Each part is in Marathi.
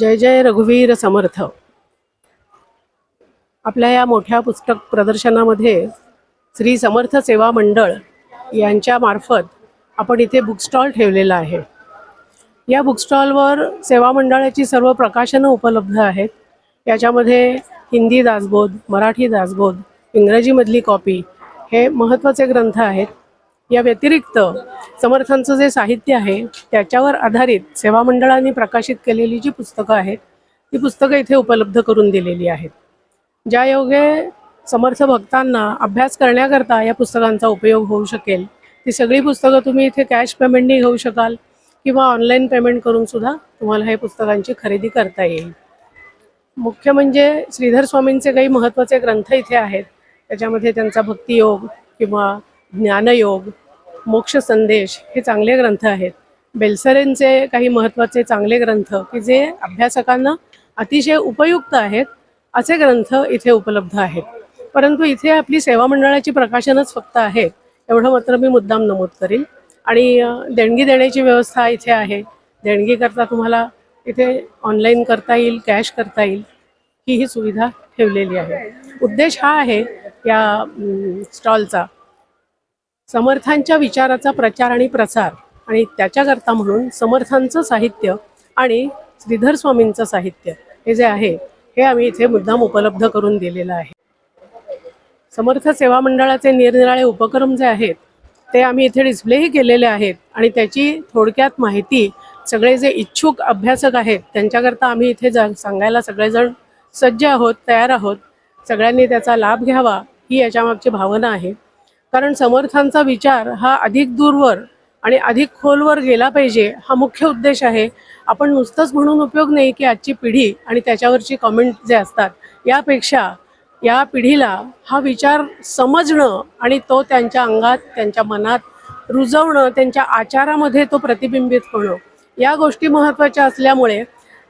जय जय रघुवीर समर्थ. आपल्या या मोठ्या पुस्तक प्रदर्शनामध्ये श्री समर्थ सेवा मंडळ यांच्या मार्फत आपण इथे बुकस्टॉल ठेवलेला आहे. या बुक स्टॉलवर सेवा मंडळाची सर्व प्रकाशनं उपलब्ध आहेत. याच्यामध्ये हिंदी दासबोध मराठी दासबोध इंग्रजीमधली कॉपी हे महत्त्वाचे ग्रंथ आहेत. या व्यतिरिक्त समर्थांचं जे साहित्य आहे त्याच्यावर आधारित सेवा मंडळांनी प्रकाशित केलेली जी पुस्तकं आहेत ती पुस्तकं इथे उपलब्ध करून दिलेली आहेत. ज्या योगे समर्थ भक्तांना अभ्यास करण्याकरता या पुस्तकांचा उपयोग होऊ शकेल ती सगळी पुस्तकं तुम्ही इथे कॅश पेमेंटनी घेऊ शकाल किंवा ऑनलाईन पेमेंट करून सुद्धा तुम्हाला हे पुस्तकांची खरेदी करता येईल. मुख्य म्हणजे श्रीधर स्वामींचे काही महत्त्वाचे ग्रंथ इथे आहेत त्याच्यामध्ये त्यांचा भक्तियोग किंवा ज्ञानयोग मोक्ष संदेश हे चांगले ग्रंथ आहेत. बेलसरेंचे काही महत्त्वाचे चांगले ग्रंथ की जे अभ्यासकांना अतिशय उपयुक्त आहेत असे ग्रंथ इथे उपलब्ध आहेत. परंतु इथे आपली सेवा मंडळाची प्रकाशनच फक्त आहे एवढं मात्र मी मुद्दाम नमूद करीन. आणि देणगी देण्याची व्यवस्था इथे आहे. देणगी करता तुम्हाला इथे ऑनलाईन करता येईल कॅश करता येईल ही ही सुविधा ठेवलेली आहे. उद्देश हा आहे या स्टॉलचा समर्थांच्या विचाराचा प्रचार आणि प्रसार आणि त्याच्याकरता म्हणून समर्थांचं साहित्य आणि श्रीधर स्वामींचं साहित्य हे जे आहे हे आम्ही इथे मुद्दाम उपलब्ध करून दिलेलं आहे. समर्थ सेवा मंडळाचे निरनिराळे उपक्रम जे आहेत ते आम्ही इथे डिस्प्लेही केलेले आहेत आणि त्याची थोडक्यात माहिती सगळे जे इच्छुक अभ्यासक आहेत त्यांच्याकरता आम्ही इथे जा सांगायला सगळेजण सज्ज आहोत तयार आहोत. सगळ्यांनी त्याचा लाभ घ्यावा ही याच्यामागची भावना आहे. कारण समर्थांचा विचार हा अधिक दूरवर आणि अधिक खोलवर गेला पाहिजे हा मुख्य उद्देश आहे. आपण नुसतंच म्हणून उपयोग नाही की आजची पिढी आणि त्याच्यावरची कमेंट जे असतात यापेक्षा या पिढीला हा विचार समजणं आणि तो त्यांच्या अंगात त्यांच्या मनात रुजवणं त्यांच्या आचारामध्ये तो प्रतिबिंबित होणं या गोष्टी महत्त्वाच्या असल्यामुळे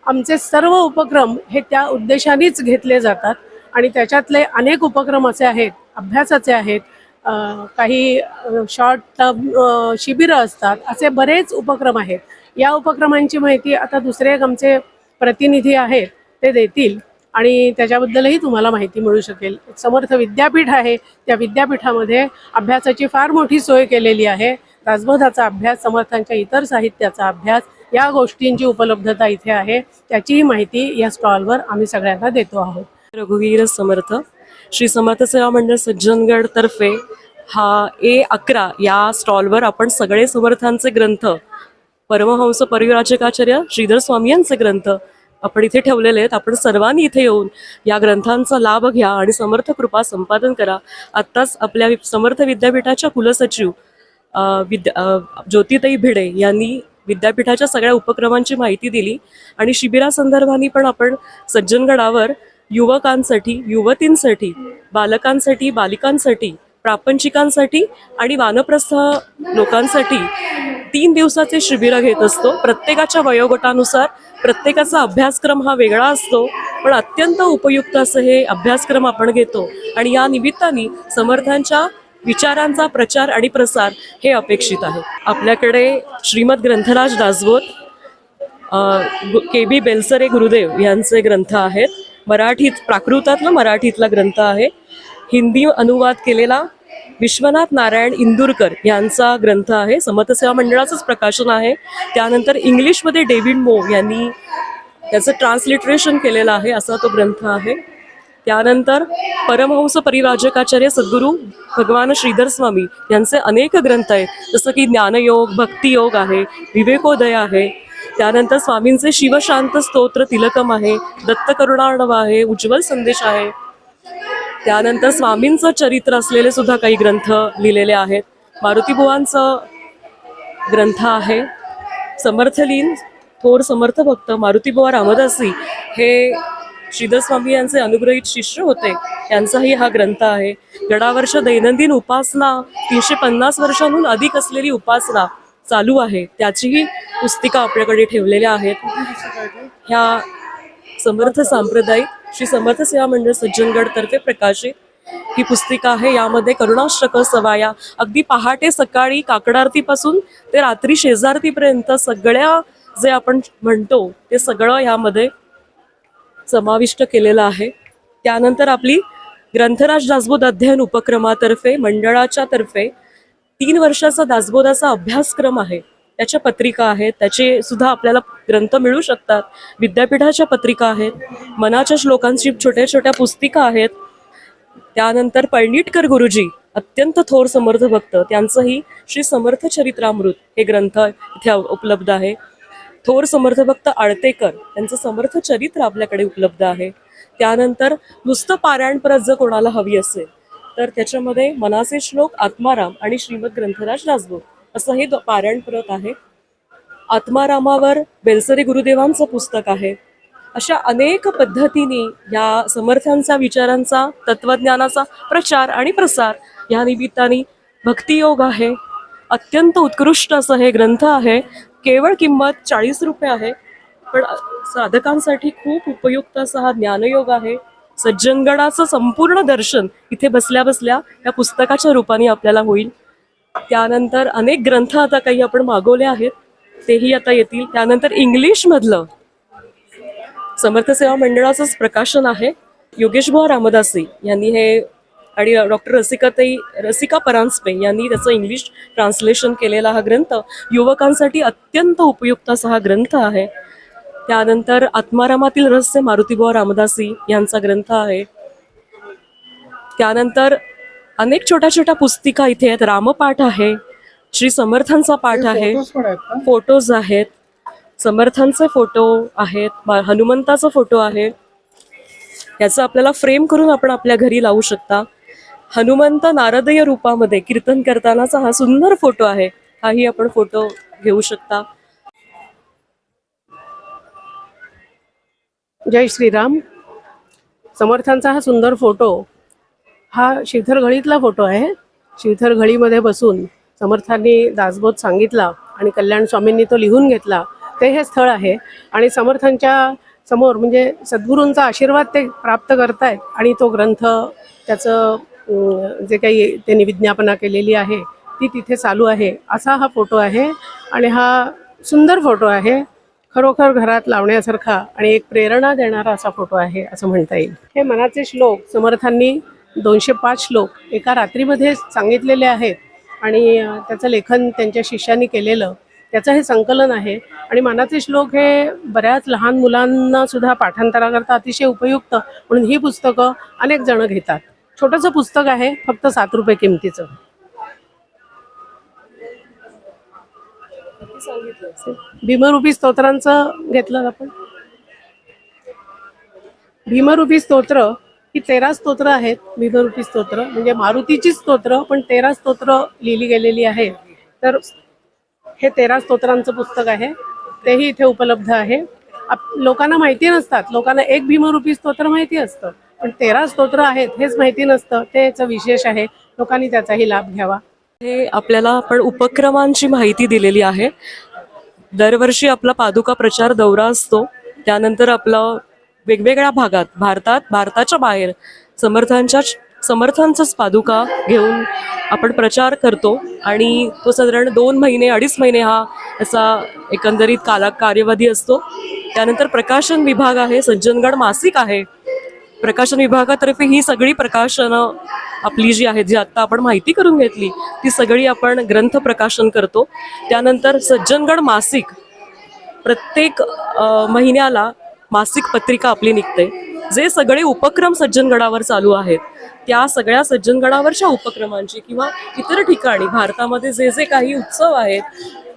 आमचे सर्व उपक्रम हे त्या उद्देशानेच घेतले जातात आणि त्याच्यातले अनेक उपक्रम असे आहेत अभ्यासाचे आहेत काही शॉर्ट टर्म शिबिरं असतात. असे बरेच उपक्रम आहेत. या उपक्रमांची माहिती आता दुसरे एक आमचे प्रतिनिधी आहेत ते देतील. आणि त्याच्याबद्दलही तुम्हाला माहिती मिळू शकेल. समर्थ विद्यापीठ आहे. त्या विद्यापीठामध्ये अभ्यासाची फार मोठी सोय केलेली आहे. दासबोधाचा अभ्यास समर्थांच्या इतर साहित्याचा अभ्यास या गोष्टींची उपलब्धता इथे आहे. त्याचीही माहिती या स्टॉलवर आम्ही सगळ्यांना देतो आहोत. रघुवीर समर्थ. श्री समर्थ सेवा मंडळ सज्जनगड तर्फे हा ए अकरा या स्टॉलवर आपण सगळे समर्थांचे ग्रंथ परमहंस परिवराजकाचार्य श्रीधर स्वामी यांचे ग्रंथ आपण इथे ठेवलेले आहेत. आपण सर्वांनी इथे येऊन या ग्रंथांचा लाभ घ्या आणि समर्थ कृपा संपादन करा. आत्ताच आपल्या समर्थ विद्यापीठाच्या कुलसचिव विद्या ज्योतिताई भिडे यांनी विद्यापीठाच्या सगळ्या उपक्रमांची माहिती दिली आणि शिबिरासंदर्भाने पण आपण सज्जनगडावर युवकांसाठी युवतींसाठी बालकांसाठी बालिकांसाठी प्रापंचिकांसाठी आणि वानप्रस्थ लोकांसाठी तीन दिवसाचे शिबिरं घेत असतो. प्रत्येकाच्या वयोगटानुसार प्रत्येकाचा अभ्यासक्रम हा वेगळा असतो पण अत्यंत उपयुक्त असं हे अभ्यासक्रम आपण घेतो आणि या निमित्ताने समर्थांच्या विचारांचा प्रचार आणि प्रसार हे अपेक्षित आहे. आपल्याकडे श्रीमद ग्रंथराज दासबोध के बी बेलसरे गुरुदेव यांचे ग्रंथ आहेत. मराठीत प्राकृतातला मराठीतला ग्रंथ आहे. हिंदी अनुवाद केलेला विश्वनाथ नारायण इंदूरकर यांचा ग्रंथ आहे. समतसेवा मंडळाचंच प्रकाशन आहे. त्यानंतर इंग्लिशमध्ये डेव्हिड मो यांनी त्याचं ट्रान्सलिटरेशन केलेलं आहे. असा तो ग्रंथ आहे. त्यानंतर परमहंस परिराजकाचार्य सद्गुरू भगवान श्रीधर स्वामी यांचे अनेक ग्रंथ आहेत. जसं की ज्ञानयोग भक्तियोग आहे विवेकोदय आहे त्यानंतर स्वामींचे शिवशांत स्तोत्र तिलकम आहे दत्त करुणार्णव आहे उज्ज्वल संदेश आहे. त्यानंतर स्वामींचं चरित्र असलेले सुद्धा काही ग्रंथ लिहिलेले आहेत. मारुतीबुवांचं ग्रंथ आहे. समर्थलीन थोर समर्थ भक्त मारुतीबुवा रामदासी हे श्रीधरस्वामी यांचे अनुग्रहित शिष्य होते. यांचाही हा ग्रंथ आहे. गडावरच्या दैनंदिन उपासना तीनशे पन्नास वर्षांहून अधिक असलेली उपासना चालू आहे त्याचीही पुस्तिका आपल्याकडे ठेवलेल्या आहेत. ह्या समर्थ सांप्रदायिक श्री समर्थ सेवा मंडळ सज्जनगड तर्फे प्रकाशित ही पुस्तिका आहे. यामध्ये करुणाष्टक सवाया अगदी पहाटे सकाळी काकडारतीपासून ते रात्री शेजारतीपर्यंत सगळ्या जे आपण म्हणतो ते सगळं यामध्ये समाविष्ट केलेलं आहे. त्यानंतर आपली ग्रंथराज दासबोध अध्ययन उपक्रमातर्फे मंडळाच्या तर्फे तीन वर्षाचा दासबोधाचा अभ्यासक्रम आहे. त्याच्या पत्रिका आहेत. त्याचे सुद्धा आपल्याला ग्रंथ मिळू शकतात. विद्यापीठाच्या पत्रिका आहेत. मनाच्या श्लोकांची छोट्या छोट्या पुस्तिका आहेत. त्यानंतर पळणीटकर गुरुजी अत्यंत थोर समर्थ भक्त. त्यांचंही श्री समर्थ चरित्रामृत हे ग्रंथ इथे उपलब्ध आहे. थोर समर्थ भक्त आळतेकर त्यांचं समर्थ चरित्र आपल्याकडे उपलब्ध आहे. त्यानंतर नुसतं पारायण परत जर कोणाला हवी असेल तर त्याच्यामध्ये मनाचे श्लोक आत्माराम आणि श्रीमद ग्रंथराज दासबोध असं हे दो- पारायण आहे. आत्मारामावर बेलसरी गुरुदेवांचं पुस्तक आहे. अशा अनेक पद्धतीने या समर्थांचा विचारांचा तत्वज्ञानाचा प्रचार आणि प्रसार या निमित्ताने भक्तियोग आहे. अत्यंत उत्कृष्ट असं हे ग्रंथ आहे. केवळ किंमत चाळीस रुपये आहे. पण साधकांसाठी खूप उपयुक्त असा हा ज्ञानयोग आहे. सज्जनगणाचं संपूर्ण दर्शन इथे बसल्या बसल्या या पुस्तकाच्या रूपाने आपल्याला होईल. त्यानंतर अनेक ग्रंथ आता काही आपण मागवले आहेत तेही आता येतील. त्यानंतर इंग्लिशमधलं समर्थ सेवा मंडळाचंच प्रकाशन आहे. योगेशभाऊ रामदासी यांनी हे आणि डॉक्टर रसिकाताई रसिका परांजपे यांनी त्याचं इंग्लिश ट्रान्सलेशन केलेला हा ग्रंथ युवकांसाठी अत्यंत उपयुक्त असा हा ग्रंथ आहे. त्यानंतर आत्मारामातील रहस्य मारुतीबुवा रामदासी यांचा ग्रंथ आहे. त्यानंतर अनेक छोट्या छोट्या पुस्तिका इथे आहेत. रामपाठ आहे. श्री समर्थांचा पाठ आहे. फोटोज आहेत समर्थांचे फोटो आहेत. हनुमंताचा फोटो आहे. याचं आपल्याला फ्रेम करून आपण आपल्या घरी लावू शकता. हनुमंत नारदीय रूपामध्ये कीर्तन करतानाचा हा सुंदर फोटो आहे. हाही आपण फोटो घेऊ शकता. जय श्रीराम. समर्थांचा हा सुंदर फोटो हा शिवथर घळीतला फोटो आहे. शिवथर घळीमध्ये बसून समर्थांनी दासबोध सांगितला आणि कल्याण स्वामींनी तो लिहून घेतला. ते हे स्थळ आहे आणि समर्थांच्या समोर म्हणजे सद्गुरूंचा आशीर्वाद ते प्राप्त करतायत आणि तो ग्रंथ त्याचं जे काही त्यांनी विज्ञापना केलेली आहे ती तिथे चालू आहे. असा हा फोटो आहे आणि हा सुंदर फोटो आहे. खरोखर घरात लावण्यासारखा आणि एक प्रेरणा देणारा असा फोटो आहे असं म्हणता येईल. हे मनाचे श्लोक समर्थांनी दोनशे पाच श्लोक एका रात्रीमध्ये सांगितलेले आहेत आणि त्याचं लेखन त्यांच्या शिष्यांनी केलेलं त्याचं हे संकलन आहे. आणि मनाचे श्लोक हे बऱ्याच लहान मुलांना सुद्धा पाठांतराकरता अतिशय उपयुक्त म्हणून ही पुस्तकं अनेक जण घेतात. छोटंसं पुस्तक आहे फक्त सात रुपये किमतीचं. भीमरूपी स्तोत्रांचं घेतलं आपण. भीमरूपी स्तोत्र ही तेरा स्तोत्र आहेत भीमरूपी स्तोत्र. म्हणजे मारुतीची स्तोत्र पण तेरा स्तोत्र लिहिली गेलेली आहे. तर हे तेरा स्तोत्रांचं पुस्तक आहे. तेही इथे उपलब्ध आहे. आप लोकांना माहिती नसतात. लोकांना एक भीमरूपी स्तोत्र माहिती असतं. पण तेरा स्तोत्र आहेत हेच माहिती नसतं. ते याचं विशेष आहे. लोकांनी त्याचाही लाभ घ्यावा. हे आपल्याला आपण उपक्रमांची माहिती दिलेली आहे. दरवर्षी आपला पादुका प्रचार दौरा असतो. त्यानंतर आपला वेगवेगळ्या भागात भारतात भारताच्या बाहेर समर्थांच्या समर्थांचाच पादुका घेऊन आपण प्रचार करतो. आणि तो साधारण दोन महिने अडीच महिने हा याचा एकंदरीत काला कार्यवाधी असतो. त्यानंतर प्रकाशन विभाग आहे सज्जनगड मासिक आहे. प्रकाशन विभागातर्फे ही सगळी प्रकाशनं आपली जी आहेत जी आत्ता आपण माहिती करून घेतली ती सगळी आपण ग्रंथ प्रकाशन करतो. त्यानंतर सज्जनगड मासिक प्रत्येक महिन्याला मासिक पत्रिका आपली निघते. जे सगळे उपक्रम सज्जनगडावर चालू आहेत त्या सगळ्या सज्जनगडावरच्या उपक्रमांची किंवा इतर ठिकाणी भारतामध्ये जे जे काही उत्सव आहेत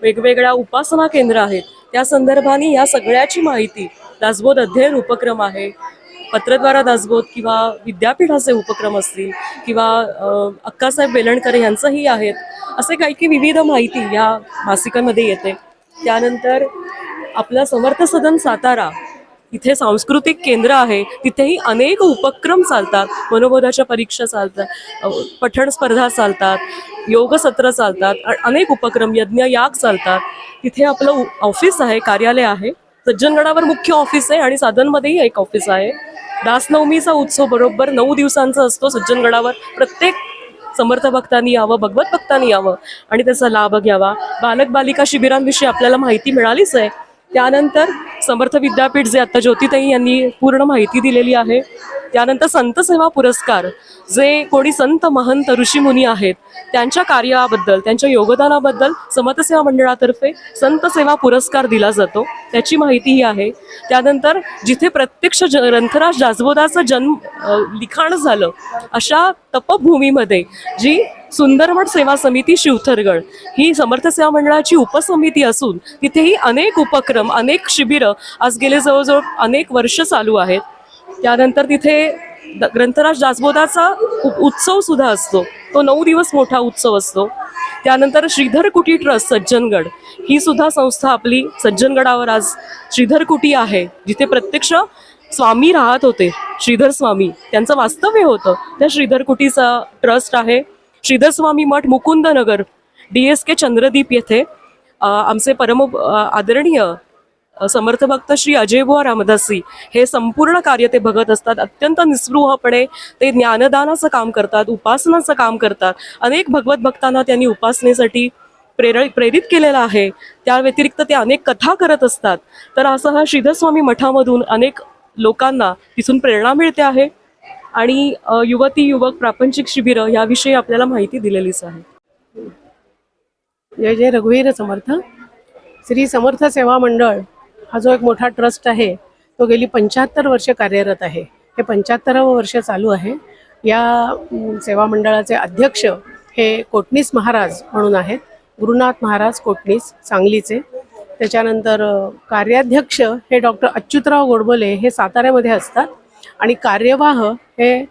वेगवेगळ्या उपासना केंद्र आहेत त्या संदर्भाने या सगळ्याची माहिती दासबोध अध्ययन उपक्रम आहे पत्रद्वारा दासबोध किंवा विद्यापीठाचे उपक्रम असतील किंवा अक्कासाहेब वेलणकर यांचंही आहेत असे काही काही विविध माहिती या मासिकामध्ये येते. त्यानंतर आपलं समर्थ सदन सातारा इथे सांस्कृतिक केंद्र आहे तिथेही अनेक उपक्रम चालतात मनोबोधाच्या परीक्षा चालतात पठण स्पर्धा चालतात योग सत्र चालतात अनेक उपक्रम यज्ञ याग चालतात. तिथे आपलं उ- ऑफिस आहे कार्यालय आहे. सज्जनगडावर मुख्य ऑफिस आहे आणि साधनमध्येही एक ऑफिस आहे. दासनवमीचा उत्सव बरोबर नऊ दिवसांचा असतो सज्जनगडावर. प्रत्येक समर्थ भक्तांनी यावं भगवत भक्तांनी यावं आणि त्याचा लाभ घ्यावा. बालक बालिका शिबिरांविषयी आपल्याला माहिती मिळालीच आहे. त्यानंतर समर्थ विद्यापीठ जे आता ज्योतिताई यांनी पूर्ण माहिती दिलेली आहे. त्यानंतर संत सेवा पुरस्कार जे कोणी संत महंत ऋषीमुनी आहेत त्यांच्या कार्याबद्दल त्यांच्या योगदानाबद्दल समतसेवा मंडळातर्फे संत सेवा पुरस्कार दिला जातो. त्याची माहितीही आहे. त्यानंतर जिथे प्रत्यक्ष ज रंथराज जाजबोदाचं जन्म लिखाण झालं अशा तपभूमीमध्ये जी सुंदरमठ सेवा समिती शिवथरगड ही समर्थ सेवा मंडळाची उपसमिती असून तिथेही अनेक उपक्रम अनेक शिबिरं आज गेले जवळजवळ अनेक वर्ष चालू आहेत. त्यानंतर तिथे द- ग्रंथराज दासबोधाचा उत्सव सुद्धा असतो. तो नऊ दिवस मोठा उत्सव असतो. त्यानंतर श्रीधर कुटी ट्रस्ट सज्जनगड. ही सुद्धा संस्था आपली सज्जनगडावर आज श्रीधर कुटी आहे जिथे प्रत्यक्ष स्वामी राहत होते श्रीधर स्वामी. त्यांचं वास्तव्य होतं. त्या श्रीधर कुटीचा ट्रस्ट आहे. श्रीधर स्वामी मठ Mukundnagar D S K Chandradeep येथे आमचे परम आदरणीय समर्थ भक्त श्री अजयबुवा रामदासी हे संपूर्ण कार्य ते बघत असतात. अत्यंत निस्पृहपणे ते ज्ञानदानाचं काम करतात उपासनाचं काम करतात. अनेक भगवत भक्तांना त्यांनी उपासनेसाठी प्रेर प्रेरित केलेलं आहे. त्या व्यतिरिक्त ते अनेक कथा करत असतात. तर असं हा श्रीधरस्वामी मठामधून अनेक लोकांना तिथून प्रेरणा मिळते आहे. आणि युवती युवक प्रापंचिक शिबिरं याविषयी आपल्याला माहिती दिलेलीच आहे. जय जय रघुवीर समर्थ. श्री समर्थ सेवा मंडळ हा जो एक मोठा ट्रस्ट आहे तो गेली पंच्याहत्तर वर्ष कार्यरत आहे. हे पंच्याहत्तरावं वर्ष चालू आहे. या सेवा मंडळाचे अध्यक्ष हे कोटणीस महाराज म्हणून आहेत. गुरुनाथ महाराज कोटणीस सांगलीचे. त्याच्यानंतर कार्याध्यक्ष हे डॉक्टर अच्युतराव गोडबोले हे साताऱ्यामध्ये असतात. आणि कार्यवाह हे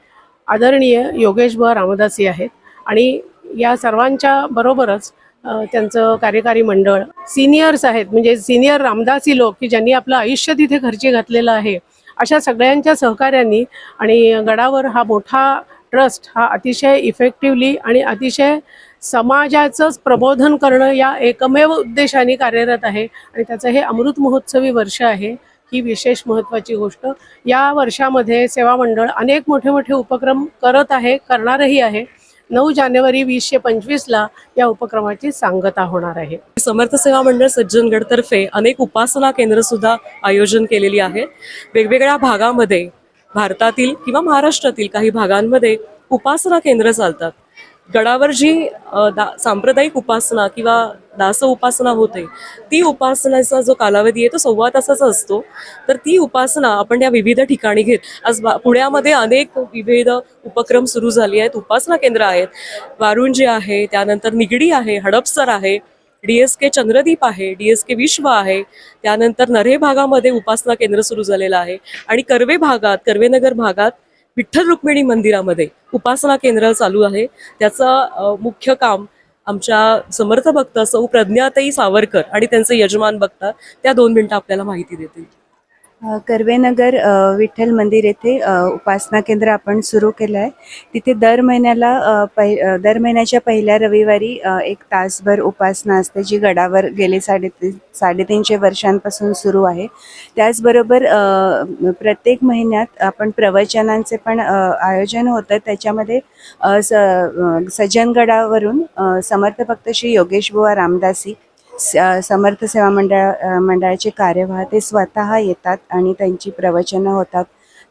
आदरणीय योगेश रामदासी आहेत. आणि या सर्वांच्या बरोबरच त्यांचं कार्यकारी मंडळ सिनियर्स आहेत म्हणजे सिनियर रामदासी लोक की ज्यांनी आपलं आयुष्य तिथे खर्ची घातलेलं आहे अशा सगळ्यांच्या सहकार्यांनी आणि गडावर हा मोठा ट्रस्ट हा अतिशय इफेक्टिव्हली आणि अतिशय समाजाचंच प्रबोधन करणं या एकमेव उद्देशाने कार्यरत आहे आणि त्याचं हे अमृत महोत्सवी वर्ष आहे ही विशेष महत्त्वाची गोष्ट. या वर्षामध्ये सेवा मंडळ अनेक मोठे मोठे उपक्रम करत आहे करणारही आहे. नऊ जानेवारी वीसशे पंचवीसला या उपक्रमाची सांगता होणार आहे. समर्थ सेवा मंडळ सज्जनगडतर्फे अनेक उपासना केंद्र सुद्धा आयोजन केलेली आहेत. वेगवेगळ्या भागामध्ये भारतातील किंवा महाराष्ट्रातील काही भागांमध्ये उपासना केंद्र चालतात. गडावर जी दा सांप्रदायिक उपासना किंवा दास उपासना होते ती उपासनाचा जो कालावधी आहे तो सव्वा तासाचा असतो. तर ती उपासना आपण या विविध ठिकाणी घेत आज पुण्यामध्ये अनेक विविध उपक्रम सुरू झाले आहेत उपासना केंद्र आहेत. वारुंजी आहे त्यानंतर निगडी आहे हडपसर आहे डी एस के चंद्रदीप आहे डी एस के विश्व आहे त्यानंतर नरे भागामध्ये उपासना केंद्र सुरू झालेलं आहे. आणि कर्वे भागात कर्वेनगर भागात विठ्ठल रुक्मिणी मंदिरामध्ये उपासना केंद्र चालू आहे. त्याचं मुख्य काम आमच्या समर्थ भक्त सौ प्रज्ञाताई सावरकर आणि त्यांचे यजमान बघतात. त्या दोन मिनिटं आपल्याला माहिती देतील. कर्वेनगर विठ्ठल मंदिर येथे उपासना केंद्र आपण सुरू केलं आहे तिथे दर महिन्याला पहि दर महिन्याच्या पहिल्या रविवारी एक तासभर उपासना असते जी गडावर गेले साडेतीन साडेतीनशे वर्षांपासून सुरू आहे. त्याचबरोबर प्रत्येक महिन्यात आपण प्रवचनांचे पण आयोजन होतं. त्याच्यामध्ये स सज्जनगडावरून समर्थ भक्त श्री योगेश बुवा रामदासी समर्थ सेवा मंडळ मंडळाचे कार्यवाह ते स्वतः येतात आणि त्यांची प्रवचनं होतात.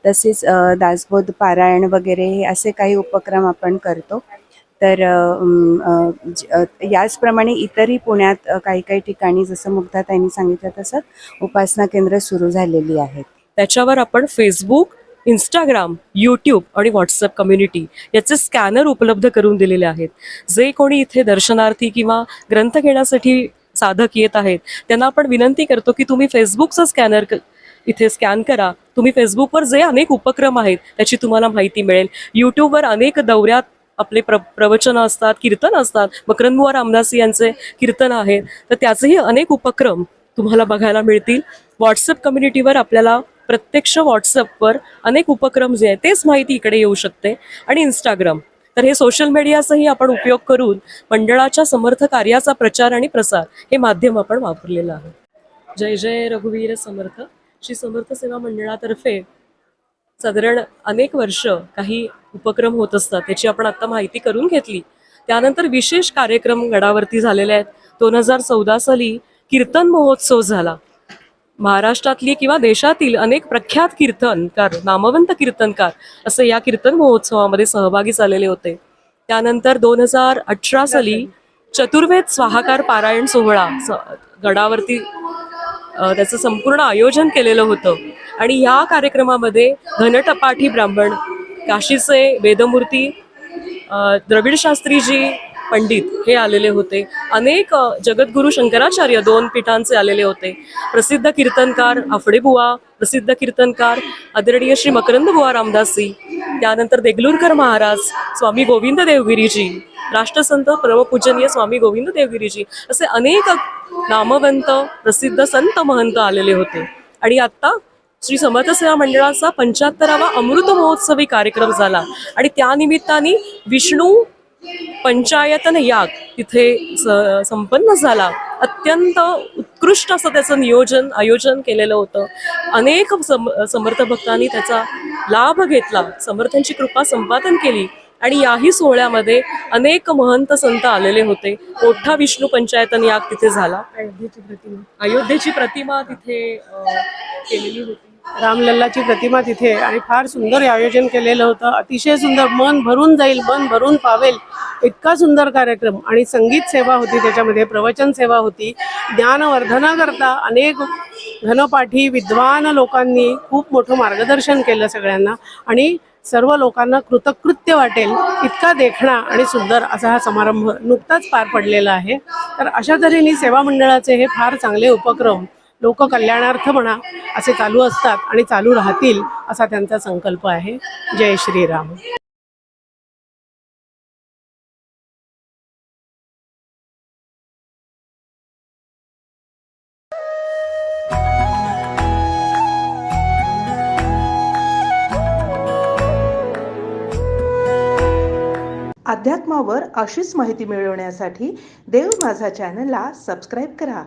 तसेच दासबोध पारायण वगैरे हे असे काही उपक्रम आपण करतो. तर याचप्रमाणे इतरही पुण्यात काही काही ठिकाणी जसं मुग्धा त्यांनी सांगितलं तसं उपासना केंद्र सुरू झालेली आहेत. त्याच्यावर आपण फेसबुक इंस्टाग्राम यूट्यूब आणि व्हॉट्सअप कम्युनिटी याचे स्कॅनर उपलब्ध करून दिलेले आहेत. जे कोणी इथे दर्शनार्थी किंवा ग्रंथ घेण्यासाठी साधक येत आहेत. त्यांना आपण विनंती करतो की तुम्ही फेसबुकचा स्कॅनर इथे स्कॅन करा. तुम्ही फेसबुकवर जे अनेक उपक्रम आहेत त्याची तुम्हाला माहिती मिळेल. यूट्यूबवर अनेक दौऱ्यात आपले प्र प्रवचनं असतात कीर्तन असतात. मकरंदुआ रामदासी यांचे कीर्तन आहेत तर त्याचेही अनेक उपक्रम तुम्हाला बघायला मिळतील. व्हॉट्सअप कम्युनिटीवर आपल्याला प्रत्यक्ष व्हॉट्सअपवर अनेक उपक्रम जे आहेत तेच माहिती इकडे येऊ शकते. आणि इंस्टाग्राम तर हे सोशल मीडियाचाही आपण उपयोग करून मंडळाच्या समर्थ कार्याचा प्रचार आणि प्रसार हे माध्यम आपण वापरलेलं आहे. जय जय रघुवीर समर्थ. श्री समर्थ सेवा मंडळातर्फे साधारण अनेक वर्ष काही उपक्रम होत असतात त्याची आपण आता माहिती करून घेतली. त्यानंतर विशेष कार्यक्रम गडावरती झालेले आहेत. दोन हजार चौदा साली कीर्तन महोत्सव झाला. महाराष्ट्रातली किंवा देशातील अनेक प्रख्यात कीर्तनकार नामवंत कीर्तनकार असे या कीर्तन महोत्सवामध्ये सहभागी झालेले होते. त्यानंतर दोन हजार अठरा साली चतुर्वेद स्वाहाकार पारायण सोहळा स- गडावरती त्याचं संपूर्ण आयोजन केलेलं होतं. आणि ह्या कार्यक्रमामध्ये घनटपाठी ब्राह्मण काशीचे वेदमूर्ती द्रविड शास्त्रीजी पंडित हे आलेले होते. अनेक जगद्गुरु जगद्गुरू शंकराचार्य दोन पीठांचे आलेले होते. प्रसिद्ध कीर्तनकार आफडेबुवा प्रसिद्ध कीर्तनकार आदरणीय श्री मकरंद बुवा रामदासी त्यानंतर देगलूरकर महाराज स्वामी गोविंद देवगिरीजी राष्ट्रसंत परमपूजनीय स्वामी गोविंद देवगिरीजी असे अनेक नामवंत प्रसिद्ध संत महंत आलेले होते. आणि आत्ता श्री समर्थ सेवा मंडळाचा पंच्याहत्तरावा अमृत महोत्सवी कार्यक्रम झाला. आणि त्यानिमित्ताने विष्णू पंचायतन याग तिथे संपन्न झाला. अत्यंत उत्कृष्ट असं त्याचं नियोजन आयोजन केलेलं होतं. अनेक सम समर्थ भक्तांनी त्याचा लाभ घेतला. समर्थांची कृपा संपादन केली आणि याही सोहळ्यामध्ये अनेक महंत संत आलेले होते. मोठा विष्णू पंचायतन याग तिथे झाला. अयोध्येची प्रतिमा. अयोध्येची प्रतिमा तिथे केलेली होती. रामलल्लाची प्रतिमा तिथे आणि फार सुंदर आयोजन केलेलं होतं. अतिशय सुंदर मन भरून जाईल मन भरून पावेल. इतका सुंदर कार्यक्रम आणि संगीत सेवा होती त्याच्यामध्ये प्रवचन सेवा होती. ज्ञानवर्धनाकरता अनेक घनपाठी विद्वान लोकांनी खूप मोठं मार्गदर्शन केलं सगळ्यांना आणि सर्व लोकांना कृतकृत्य वाटेल इतका देखणा आणि सुंदर असा हा समारंभ नुकताच पार पडलेला आहे. तर अशा तऱ्हेने सेवा मंडळाचे हे फार चांगले उपक्रम लोककल्याणार्थ म्हणा असे चालू असतात आणि चालू राहतील असा त्यांचा संकल्प आहे. जय श्रीराम. अध्यात्मावर अशीच माहिती मिळवण्यासाठी देव माझा चॅनलला सबस्क्राईब करा.